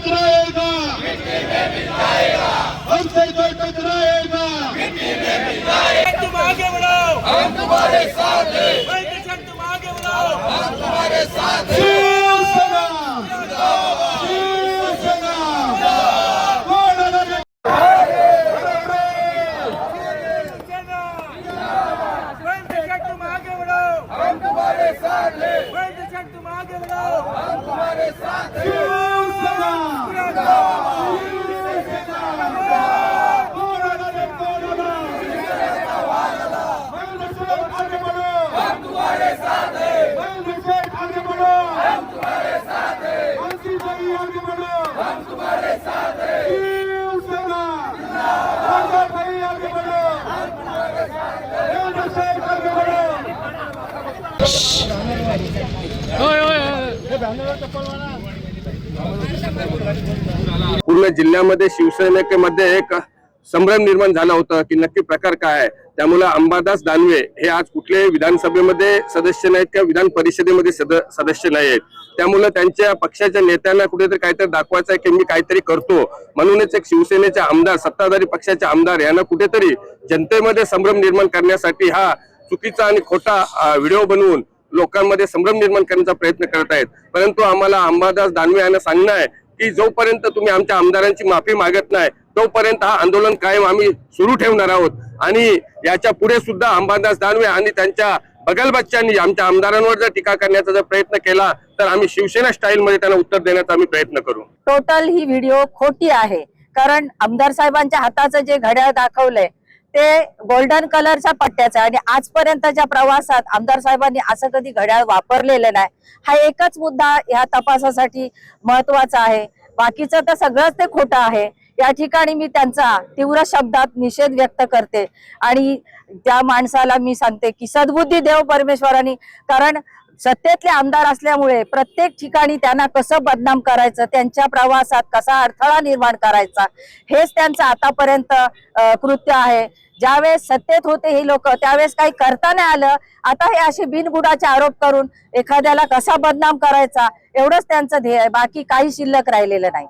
टकराएगा हमसे कोई टकराएगा तुम आगे बढ़ाओ हम तुम्हारे साथ हैं तुम आगे बढ़ाओ हम तुम्हारे साथ हैं साथ हैं तुम आगे बढ़ाओ हम तुम्हारे साथ हैं शिवसेना कोणाला कोणाला आगे बढ़ो हम तुम्हारे साथ हैं आगे बढ़ो हम तुम्हारे साथ हैं अंकित भाई आगे बढ़ो हम तुम्हारे साथ हैं शिवसेना अंकित भाई आगे बढ़ो केंद्र साहेब आगे बढ़ो पूर्ण जिल्ह्यामध्ये शिवसेनेमध्ये एक संभ्रम निर्माण झाला होता की नक्की प्रकार काय आहे? त्यामुळे अंबादास दानवे हे आज कुठल्याही विधानसभेमध्ये सदस्य नाहीत किंवा विधान परिषदेमध्ये सद सदस्य नाही आहेत. त्यामुळे त्यांच्या पक्षाच्या नेत्यांना कुठेतरी काहीतरी दाखवायचं आहे की मी काहीतरी करतो. म्हणूनच एक शिवसेनेचे आमदार सत्ताधारी पक्षाचे आमदार यांना कुठेतरी जनतेमध्ये संभ्रम निर्माण करण्यासाठी हा चुकीचा आणि खोटा व्हिडिओ बनवून लोकांमध्ये संभ्रम निर्माण करण्याचा प्रयत्न करत आहेत. परंतु आम्हाला अंबादास दानवे यांना सांगणं आहे की जोपर्यंत तुम्ही आमच्या आमदारांची माफी मागत नाही तोपर्यंत हा आंदोलन कायम आम्ही सुरू ठेवणार आहोत. आणि याच्यापुढे सुद्धा अंबादास दानवे आणि त्यांच्या बगल बच्चांनी आमच्या आमदारांवर जर टीका करण्याचा जर प्रयत्न केला तर आम्ही शिवसेना स्टाईल मध्ये त्यांना उत्तर देण्याचा आम्ही प्रयत्न करू. टोटल ही व्हिडिओ खोटी आहे. कारण आमदार साहेबांच्या हाताचं जे घड्याळ दाखवलंय ते गोल्डन कलरच्या पट्ट्याचं आहे. आणि आजपर्यंतच्या प्रवासात आमदार साहेबांनी असं कधी घड्याळ वापरलेलं नाही हा एकच मुद्दा ह्या तपासासाठी महत्त्वाचा आहे. बाकीचं तर सगळंच ते खोटं आहे. या ठिकाणी मी त्यांचा तीव्र शब्दात निषेध व्यक्त करते. आणि त्या माणसाला मी सांगते की सद्बुद्धी देव परमेश्वरांनी कारण सत्तेतले आमदार असल्यामुळे प्रत्येक ठिकाणी त्यांना कसं बदनाम करायचं त्यांच्या प्रवासात कसा अडथळा निर्माण करायचा हेच त्यांचं आतापर्यंत कृत्य आहे. ज्यावेळेस सत्तेत होते हे लोक त्यावेळेस काही करता नाही आलं. आता हे असे बिनबुडाचे आरोप करून एखाद्याला कसा बदनाम करायचा एवढंच त्यांचं ध्येय आहे. बाकी काही शिल्लक राहिलेलं नाही.